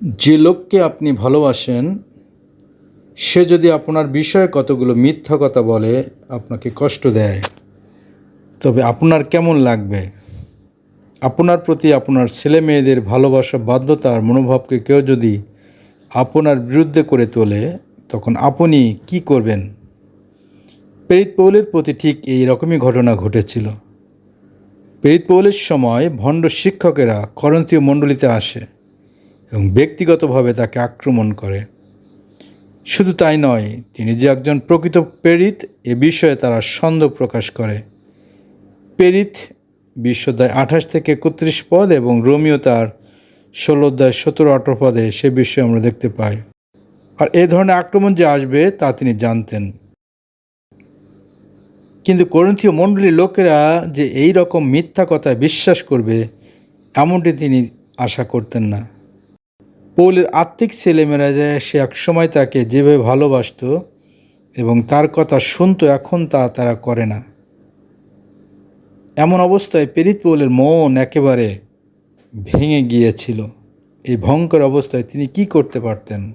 যে লোককে আপনি ভালোবাসেন, সে যদি আপনার বিষয়ে কতগুলো মিথ্যা কথা বলে, আপনাকে কষ্ট দেয়। তবে আপনার কেমন লাগবে? আপনার প্রতি আপনার ছেলে মেয়েদের ভালোবাসা বাধ্যতার মনোভাবকে কেউ যদি আপনার বিরুদ্ধে করে তোলে, তখন আপনি কি করবেন? পেরিত পৌলের প্রতি ঠিক এই রকমই ঘটনা ঘটেছিল। পেরিত পৌলের সময় ভণ্ড শিক্ষকেরা করন্তীয় মণ্ডলীতে আসে। এবং ব্যক্তিগতভাবে তাকে আক্রমণ করে। শুধু তাই নয়, তিনি যে একজন প্রকৃত প্রেরিত, এ বিষয়ে তারা সন্দেহ প্রকাশ করে। প্রেরিত বিশ্বদায় আঠাশ থেকে একত্রিশ পদ এবং রোমিও তার ষোলো অধ্যায় সতেরো আঠারো পদে সে বিষয়ে আমরা দেখতে পাই। আর এ ধরনের আক্রমণ যে আসবে, তা তিনি জানতেন। কিন্তু করন্থীয় মণ্ডলীর লোকেরা যে এই রকম মিথ্যা কথায় বিশ্বাস করবে, এমনটি তিনি আশা করতেন না। পৌলের আত্মিক ছেলেমেয়েরা যে সে একসময় তাকে যেভাবে ভালোবাসত এবং তার কথা শুনত, এখন তা তারা করে না। এমন অবস্থায় পেরিত পৌলের মন একেবারে ভেঙে গিয়েছিল। এই ভয়ঙ্কর অবস্থায় তিনি কি করতে পারতেন?